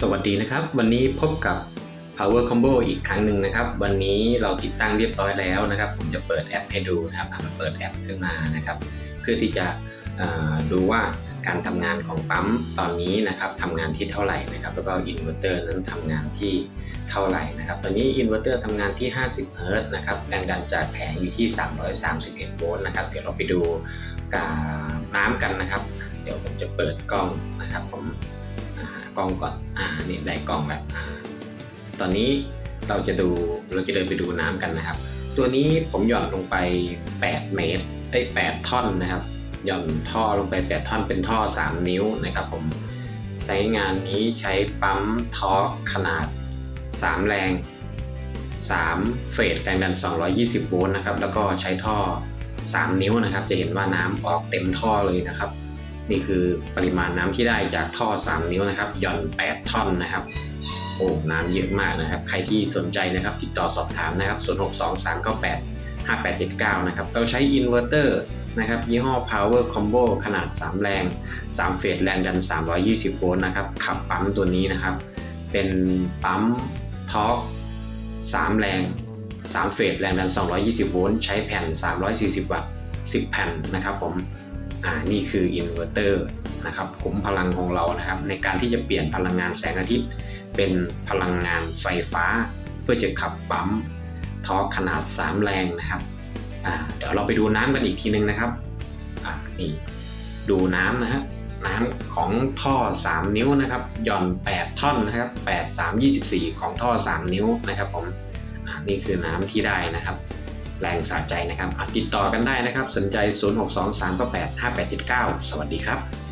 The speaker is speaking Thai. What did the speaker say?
สวัสดีนะครับ วันนี้พบกับ Power Combo อีกครั้งหนึ่งนะครับ วันนี้เราติดตั้งเรียบร้อยแล้วนะครับ ผมจะเปิดแอปให้ดูนะครับอะเปิดแอปขึ้นมานะครับ เพื่อที่จะดูว่าการทำงานของปั๊มตอนนี้นะครับทำงานที่เท่าไหร่นะครับ แล้วก็อินเวอร์เตอร์นั้นทำงานที่เท่าไหร่นะครับ ตอนนี้อินเวอร์เตอร์ทำงานที่ 50 เฮิร์ตนะครับแรงดันจากแผงอยู่ที่ 331 โวลต์นะครับ เดี๋ยวเราไปดูกาน้ำกันนะครับ เดี๋ยวผมจะเปิดกล้องนะครับผม กล้องก่อน อ่านี่ได้กล้องแล้วอ่าตอนนี้เราจะดูเราจะเดินไปดูน้ำกันนะครับ ตัวนี้ผมหย่อนลงไป 8 เมตรได้8ท่อนนะครับ หย่อนท่อลงไป 8 ท่อนเป็นท่อ 3 นิ้วนะครับผมใช้งานนี้ใช้ปั๊มทอร์กขนาด 3 แรง 3 เฟสแรงดัน 220 โวลต์นะครับ แล้วก็ใช้ท่อ 3 นิ้วนะครับ จะเห็นว่าน้ำออกเต็มท่อเลยนะครับ นี่คือปริมาณน้ำที่ได้จากท่อ 3 นิ้วนะครับหย่อน 8 ท่อนนะครับ โอ้น้ำเยอะมากนะครับ ใครที่สนใจนะครับติดต่อสอบถามนะครับ 062398 5879 นะครับ เราใช้อินเวอร์เตอร์นะครับยี่ห้อ Power Combo ขนาด 3 แรง 3 เฟสแรงดัน 320 โวลต์นะครับ ขับปั๊มตัวนี้นะครับ เป็นปั๊มทอร์ก3 แรง 3 เฟสแรงดัน 220 โวลต์ใช้แผ่น 340 วัตต์ 10 แผ่นนะครับผม อ่านี่คืออินเวอร์เตอร์นะครับขุมพลังของเรานะครับ ในการที่จะเปลี่ยนพลังงานแสงอาทิตย์ เป็นพลังงานไฟฟ้า เพื่อจะขับปั๊มทอร์กขนาด 3 แรงนะครับเดี๋ยวเราไปดูน้ำกันอีกทีนึงนะครับนี่ดูน้ำนะฮะน้ำของท่อ 3 นิ้วนะครับหย่อน 8 ท่อนนะครับ8 3 24 ของท่อ 3 นิ้วนะครับผมนี่คือน้ำที่ได้นะครับ แรงสะใจนะครับอะติดต่อกันได้นะครับ สนใจ 0623985879 สวัสดีครับ